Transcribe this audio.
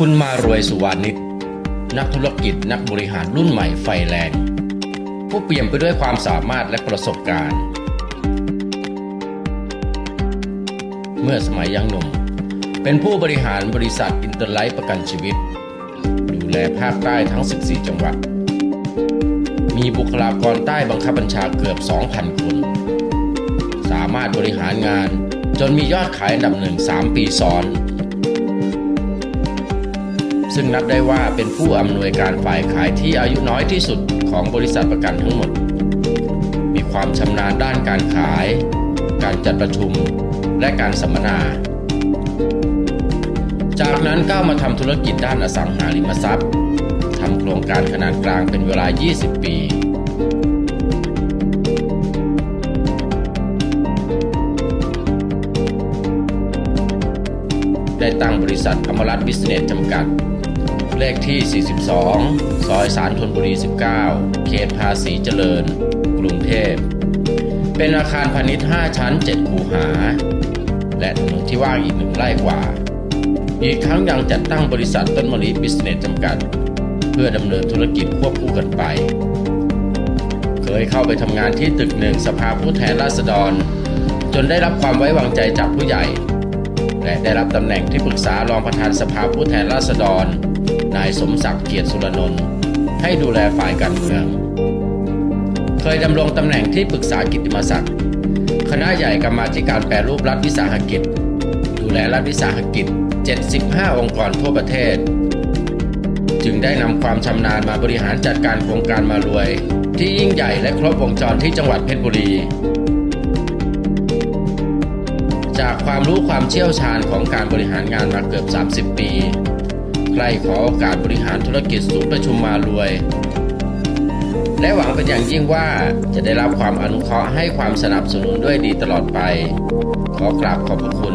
คุณมารวยสุวรรณิชนักธุรกิจนักบริหารรุ่นใหม่ไฟแรง ผู้เปี่ยมไปด้วยความสามารถและประสบการณ์ เมื่อสมัยยังหนุ่ม เป็นผู้บริหารบริษัทอินเตอร์ไลท์ประกันชีวิต ดูแลภาคใต้ทั้ง 14 จังหวัด มีบุคลากรใต้บังคับบัญชาเกือบ 2,000 คน สามารถบริหารงานจนมียอดขายอันดับหนึ่ง3ปีซ้อน ซึ่งนับได้ว่าเป็นผู้อำนวยการฝ่ายขายที่อายุน้อยที่สุดของบริษัทประกันทั้งหมด มีความชำนาญด้านการขาย การจัดประชุม และการสัมมนา จากนั้นก้าวมาทำธุรกิจด้านอสังหาริมทรัพย์ทำโครงการขนาดกลางเป็นเวลา 20 ปีได้ตั้งบริษัทอมรัตบิสเนสจำกัด เลขที่ 42 ซอยสารธนบุรี 19 เขตภาษีเจริญ กรุงเทพ เป็นอาคารพาณิชย์ 5 ชั้น 7 คูหา และถนนที่ว่างอีกหนึ่งไร่กว่า อีกทั้งยังจัดตั้งบริษัทต้นมะลิบิสเนสจำกัด เพื่อดำเนินธุรกิจควบคู่กันไป เคยเข้าไปทำงานที่ตึกหนึ่งสภาผู้แทนราษฎร จนได้รับความไว้วางใจจากผู้ใหญ่และได้รับตำแหน่งที่ปรึกษารองประธานสภาผู้แทนราษฎร นายสมศักดิ์เกียรติสุรนนท์ให้ดูแลฝ่ายการเมือง เคยดำรงตำแหน่งที่ปรึกษากิติมศักดิ์คณะใหญ่กรรมาธิการแปรรูปรัฐวิสาหกิจ ดูแลรัฐวิสาหกิจ 75 องค์กรทั่วประเทศ จึงได้นำความชำนาญมาบริหารจัดการโครงการมารวย ที่ยิ่งใหญ่และครบวงจรที่จังหวัดเพชรบุรี จากความรู้ความเชี่ยวชาญของการบริหารงานมาเกือบ 30 ปี ใครขอโอกาสบริหารธุรกิจศูนย์ประชุมมารวย และหวังเป็นอย่างยิ่งว่าจะได้รับความอนุเคราะห์ให้ความสนับสนุนด้วยดีตลอดไป ขอกราบขอบพระคุณ